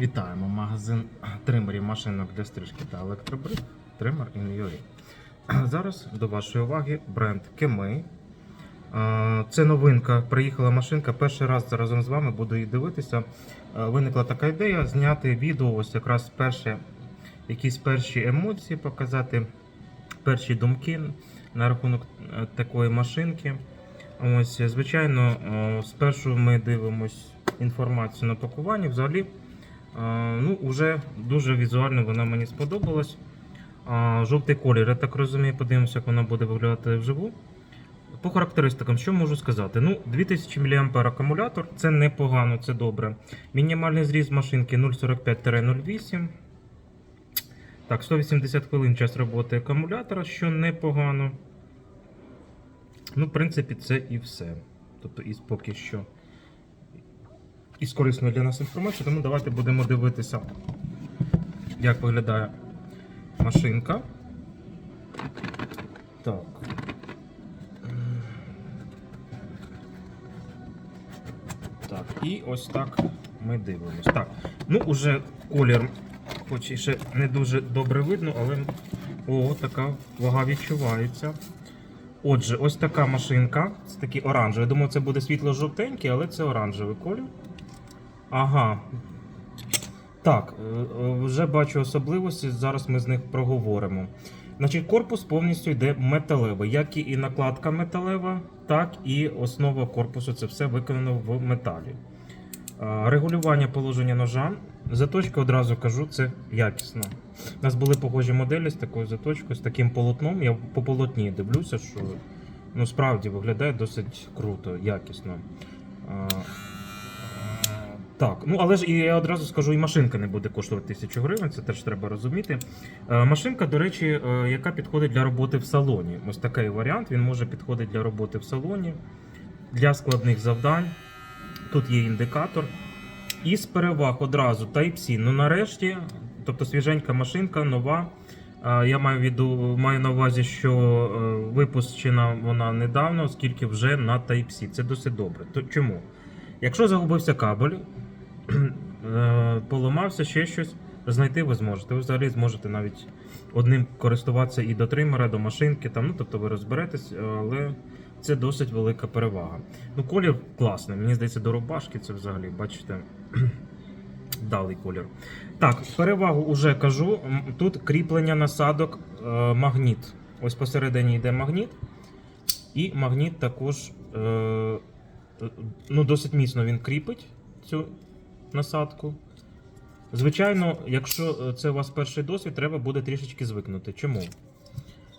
Вітаємо магазин тримерів машинок для стрижки та електробрит Trimmer in UA. Зараз до вашої уваги бренд. Е, Це новинка. Приїхала машинка. Перший раз разом з вами буду її дивитися. Е, Виникла така ідея зняти відео, ось якраз перше, якісь перші емоції показати, перші думки на рахунок е, такої машинки. Ось, звичайно, е, спершу ми дивимось інформацію на пакуванні. Взагалі, ну, вже дуже візуально вона мені сподобалась. Жовтий колір, я так розумію, подивимося, як вона буде виглядати вживу. По характеристикам, що можу сказати? Ну, 2000 мА акумулятор, це непогано, це добре. Мінімальний зріз машинки 0,45-0,8. Так, 180 хвилин час роботи акумулятора, що непогано. Ну, в принципі, це і все. Тобто, із поки що із корисної для нас інформації, тому давайте будемо дивитися, як виглядає машинка. Так. Так, і ось так ми дивимось. Так, ну уже колір, хоч і ще не дуже добре видно, але о, така вага відчувається. Отже, ось така машинка. Це такий оранжевий. Думаю, це буде світло-жовтенький, але це оранжевий колір. Ага. Так, е, е, вже бачу особливості, зараз ми з них проговоримо. Значить, корпус повністю йде металевий, як і накладка металева, так і основа корпусу. Це все виконано в металі. Е, Регулювання положення ножа. Заточка одразу кажу, це якісно. У нас були похожі моделі з такою заточкою, з таким полотном. Я по полотні дивлюся, що ну, справді виглядає досить круто, якісно. Так, ну але ж і я одразу скажу, і машинка не буде коштувати 1000 гривень, це теж треба розуміти. Е, машинка, до речі, е, яка підходить для роботи в салоні. Ось такий варіант, він може підходити для роботи в салоні, для складних завдань. Тут є індикатор. І з переваг одразу Type-C. Ну нарешті, тобто свіженька машинка, нова. Е, Я маю, віду, маю на увазі, що випущена вона недавно, оскільки вже на Type-C. Це досить добре. То чому? Якщо загубився кабель, поламався ще щось, знайти ви зможете. Ви взагалі зможете навіть одним користуватися і до тримера, до машинки, там, ну, тобто ви розберетесь, але це досить велика перевага. Ну, колір класний, мені здається, до рубашки це взагалі, бачите, вдалий колір. Так, перевагу вже кажу. Тут кріплення насадок е, магніт. Ось посередині йде магніт. І магніт також е, ну, досить міцно він кріпить цю насадку. Звичайно, якщо це у вас перший досвід, треба буде трішечки звикнути. Чому?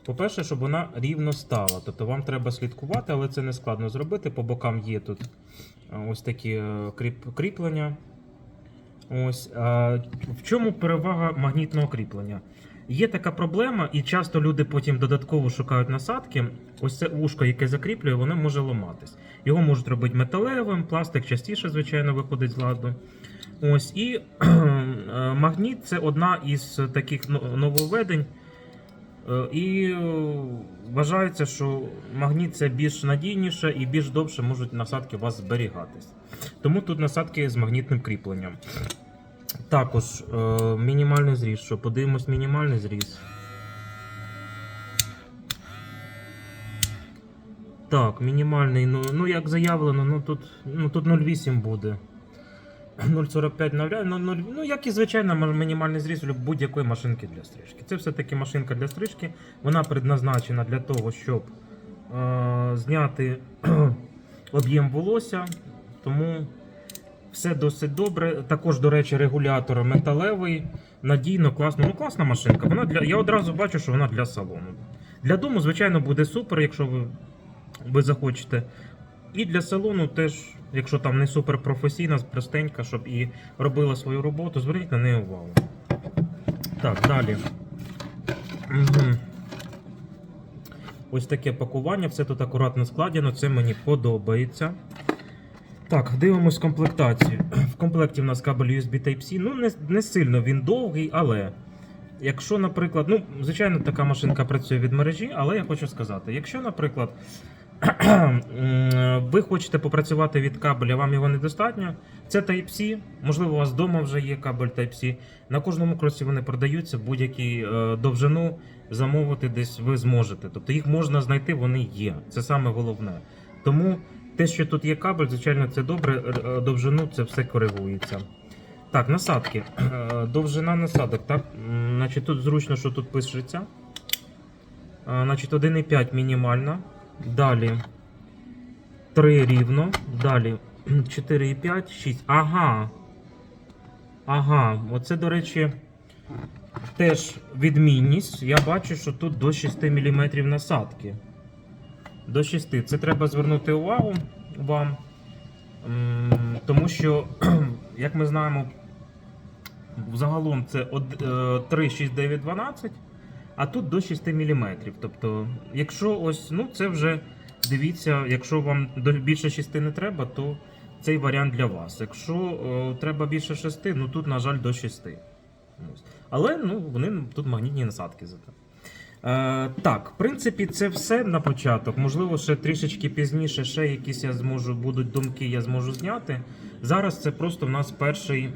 По-перше, щоб вона рівно стала. Тобто вам треба слідкувати, але це не складно зробити. По бокам є тут е, ось такі е, кріп- кріплення. Ось. В чому перевага магнітного кріплення? Є така проблема, і часто люди потім додатково шукають насадки. Ось це ушко, яке закріплює, воно може ламатись. Його можуть робити металевим, пластик частіше, звичайно, виходить з ладу. Ось і е, магніт це одна із таких но- нововведень. Е, І е, вважається, що магніт це більш надійніше і більш довше можуть насадки у вас зберігатись. Тому тут насадки з магнітним кріпленням. Також е, мінімальний зріз. Що подивимось мінімальний зріз. Так, мінімальний, ну, ну як заявлено, ну тут, ну, тут 0,8 буде. 0,45 навряд, ну, 0, ну як і звичайно мінімальний зріз будь-якої машинки для стрижки. Це все-таки машинка для стрижки. Вона предназначена для того, щоб е, зняти об'єм волосся. Тому все досить добре. Також, до речі, регулятор металевий, надійно, класно. Ну, класна машинка. Вона для, я одразу бачу, що вона для салону. Для дому, звичайно, буде супер, якщо ви, ви захочете. І для салону теж, якщо там не супер професійна, простенька, щоб і робила свою роботу, зверніть на неї увагу. Так, далі. Угу. Ось таке пакування, все тут акуратно складено, це мені подобається. Так, дивимось комплектацію. В комплекті в нас кабель USB Type-C. Ну, не, не сильно він довгий, але якщо, наприклад, ну, звичайно, така машинка працює від мережі, але я хочу сказати, якщо, наприклад, ви хочете попрацювати від кабеля, вам його недостатньо. Це Type-C, можливо, у вас вдома вже є кабель Type-C. На кожному кросі вони продаються, будь-які е, довжину замовити десь ви зможете. Тобто їх можна знайти, вони є. Це саме головне. Тому те, що тут є кабель, звичайно, це добре. Е, Довжину це все коригується. Так, насадки. Е, Довжина насадок. Так? Значить, тут зручно, що тут пишеться. Е, Значить, 1,5 мінімальна. Далі 3 рівно. Далі 4,5, 6. Ага. Ага. Оце, до речі, теж відмінність. Я бачу, що тут до 6 мм насадки. До 6. Це треба звернути увагу вам. Тому що, як ми знаємо, Загалом це од- е, 3, 6, 9, 12, а тут до 6 мм. Тобто, якщо ось, ну це вже дивіться, якщо вам більше 6 не треба, то цей варіант для вас. Якщо е, треба більше 6, ну тут, на жаль, до 6. Але ну, вони тут магнітні насадки зато. Е, так, в принципі, це все на початок. Можливо, ще трішечки пізніше, ще якісь я зможу, будуть думки, я зможу зняти. Зараз це просто в нас перший,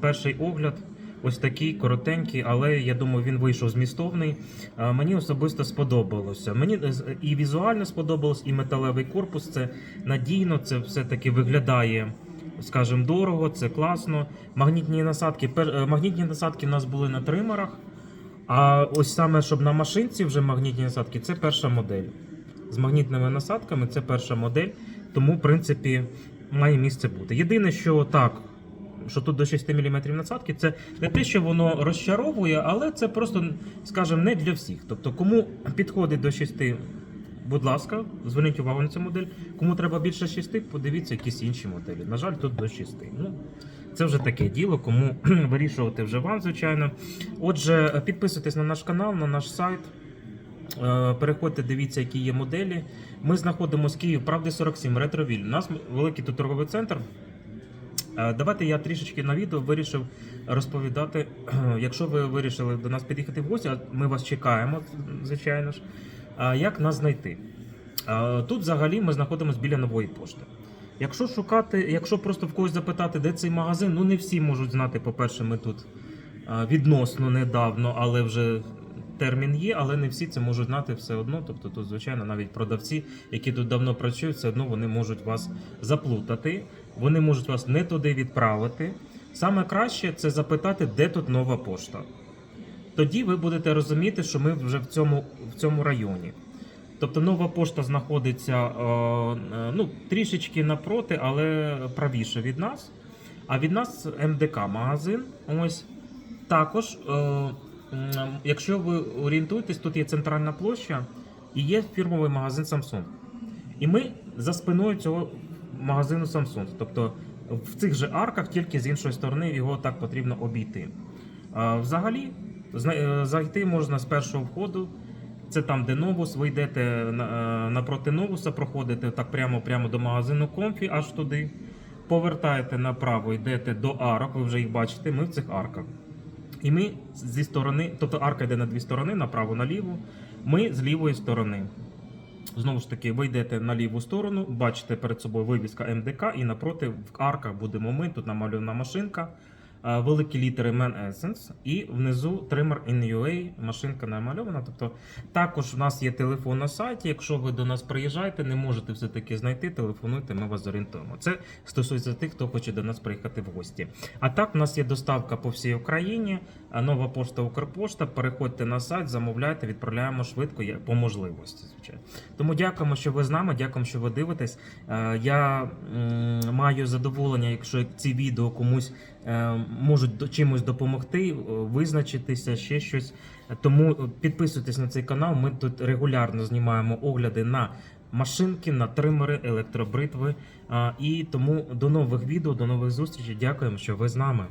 перший огляд. Ось такий коротенький, але я думаю, він вийшов змістовний. Е, Мені особисто сподобалося. Мені е, і візуально сподобалось, і металевий корпус. Це надійно, це все-таки виглядає, скажімо, дорого, це класно. Магнітні насадки, е, магнітні насадки в нас були на тримерах. А ось саме, щоб на машинці вже магнітні насадки, це перша модель. З магнітними насадками це перша модель, тому, в принципі, має місце бути. Єдине, що так, що тут до 6 мм насадки, це не те, що воно розчаровує, але це просто, скажімо, не для всіх. Тобто, кому підходить до 6, будь ласка, зверніть увагу на цю модель. Кому треба більше 6, подивіться якісь інші моделі. На жаль, тут до 6. Ну, це вже таке діло, кому вирішувати вже вам, звичайно. Отже, підписуйтесь на наш канал, на наш сайт. Е, Переходьте, дивіться, які є моделі. Ми знаходимося Київ, правди 47, ретровіль. У нас великий тут торговий центр. Е, Давайте я трішечки на відео вирішив розповідати. Якщо ви вирішили до нас під'їхати в гості, ми вас чекаємо, звичайно ж. А Як нас знайти? Тут взагалі ми знаходимося біля нової пошти. Якщо шукати, якщо просто в когось запитати, де цей магазин, ну не всі можуть знати. По-перше, ми тут відносно недавно, але вже термін є, але не всі це можуть знати все одно. Тобто, тут, звичайно, навіть продавці, які тут давно працюють, все одно вони можуть вас заплутати, вони можуть вас не туди відправити. Саме краще це запитати, де тут нова пошта. Тоді ви будете розуміти, що ми вже в цьому, в цьому районі. Тобто нова пошта знаходиться е, е, ну, трішечки напроти, але правіше від нас. А від нас МДК магазин. Ось також, е, якщо ви орієнтуєтесь, тут є центральна площа і є фірмовий магазин Samsung. І ми за спиною цього магазину Samsung. Тобто в цих же арках, тільки з іншої сторони, його так потрібно обійти. Взагалі, зайти можна з першого входу. Це там, де Новус, ви йдете е, напроти Новуса, проходите так прямо, прямо до магазину Комфі, аж туди. Повертаєте направо, йдете до арок, ви вже їх бачите, ми в цих арках. І ми зі сторони, тобто арка йде на дві сторони, направо наліво. Ми з лівої сторони. Знову ж таки, ви йдете на ліву сторону, бачите перед собою вивіска МДК, і напроти в арках будемо ми. Тут намальована машинка, е, великі літери Man Essence, і внизу тример in UA, машинка намальована. Тобто також у нас є телефон на сайті. Якщо ви до нас приїжджаєте, не можете все-таки знайти, телефонуйте, ми вас зорієнтуємо. Це стосується тих, хто хоче до нас приїхати в гості. А так, у нас є доставка по всій Україні, нова пошта Укрпошта. Переходьте на сайт, замовляйте, відправляємо швидко по можливості. Звичайно. Тому дякуємо, що ви з нами. Дякуємо, що ви дивитесь. Е, Я маю задоволення, якщо ці відео комусь е, можуть до- чимось допомогти, е, визначитися, ще щось. Тому е, підписуйтесь на цей канал. Ми тут регулярно знімаємо огляди на машинки, на тримери, електробритви. І тому до нових відео, до нових зустрічей. Дякуємо, що ви з нами.